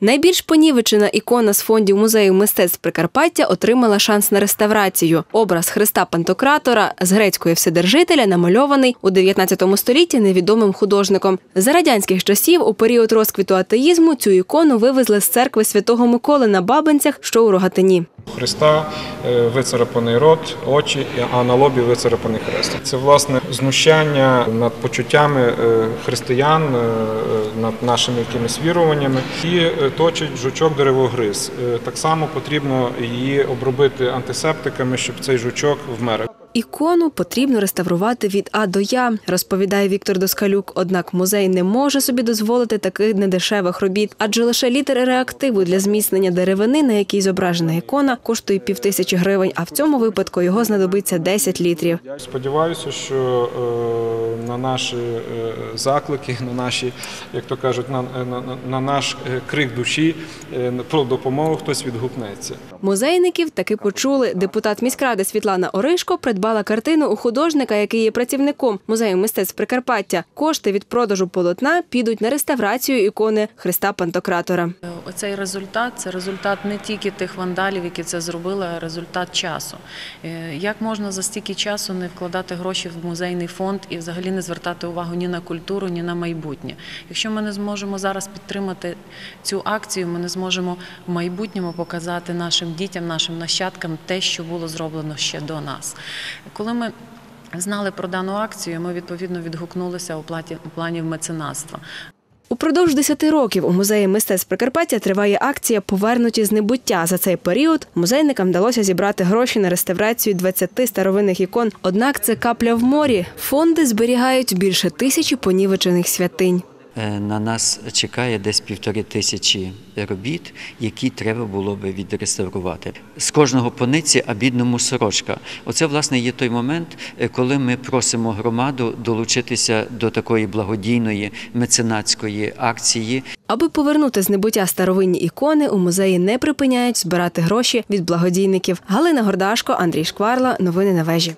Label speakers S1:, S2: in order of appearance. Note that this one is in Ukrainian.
S1: Найбільш понівечена ікона з фондів музею мистецтв Прикарпаття отримала шанс на реставрацію. Образ Христа Пантократора з грецької вседержителя намальований у 19 столітті невідомим художником. За радянських часів, у період розквіту атеїзму, цю ікону вивезли з церкви святого Миколи на Бабинцях, що у Рогатині.
S2: Христа е, вицарапаний рот, очі, а на лобі вицарапаний хрест. Це власне знущання над почуттями е, християн, е, над нашими якимись віруваннями. І точить жучок деревогриз. Е, Так само потрібно її обробити антисептиками, щоб цей жучок вмер.
S1: Ікону потрібно реставрувати від А до Я, розповідає Віктор Доскалюк. Однак музей не може собі дозволити таких недешевих робіт, адже лише літери реактиву для зміцнення деревини, на якій зображена ікона, коштує півтисячі гривень. А в цьому випадку його знадобиться 10 літрів.
S2: Я Сподіваюся, що е, на наші е, заклики, на наші, як то кажуть, на, на, на- на наш е, крик душі е, про допомогу хтось відгукнеться.
S1: Музейників таки почули. Депутат міськради Світлана Оришко придбала картину у художника, який є працівником музею мистецтв Прикарпаття. Кошти від продажу полотна підуть на реставрацію ікони Христа Пантократора.
S3: Оцей результат це результат не тільки тих вандалів, які це зробили, а результат часу. Е, Як можна за стільки часу не вкладати гроші в музейний фонд і взагалі не звертати увагу ні на культуру, ні на майбутнє? Якщо ми не зможемо зараз підтримати цю акцію, ми не зможемо в майбутньому показати нашим дітям, нашим нащадкам те, що було зроблено ще до нас. Коли ми знали про дану акцію, ми відповідно відгукнулися у платі- у плані меценатства.
S1: Упродовж 10 років у музеї мистецтв Прикарпаття триває акція Повернуті з небуття. За цей період музейникам вдалося зібрати гроші на реставрацію 20 старовинних ікон. Однак це капля в морі. Фонди зберігають більше тисячі понівечених святинь.
S4: Е, На нас чекає десь півтори тисячі робіт, які треба було би відреставрувати. З кожного пониці, а бідному сорочка. Оце, власне, є той момент, е, коли ми просимо громаду долучитися до такої благодійної меценатської акції.
S1: Аби повернути з небуття старовинні ікони, у музеї не припиняють збирати гроші від благодійників. Галина Гордашко, Андрій Шкварла. Новини на вежі.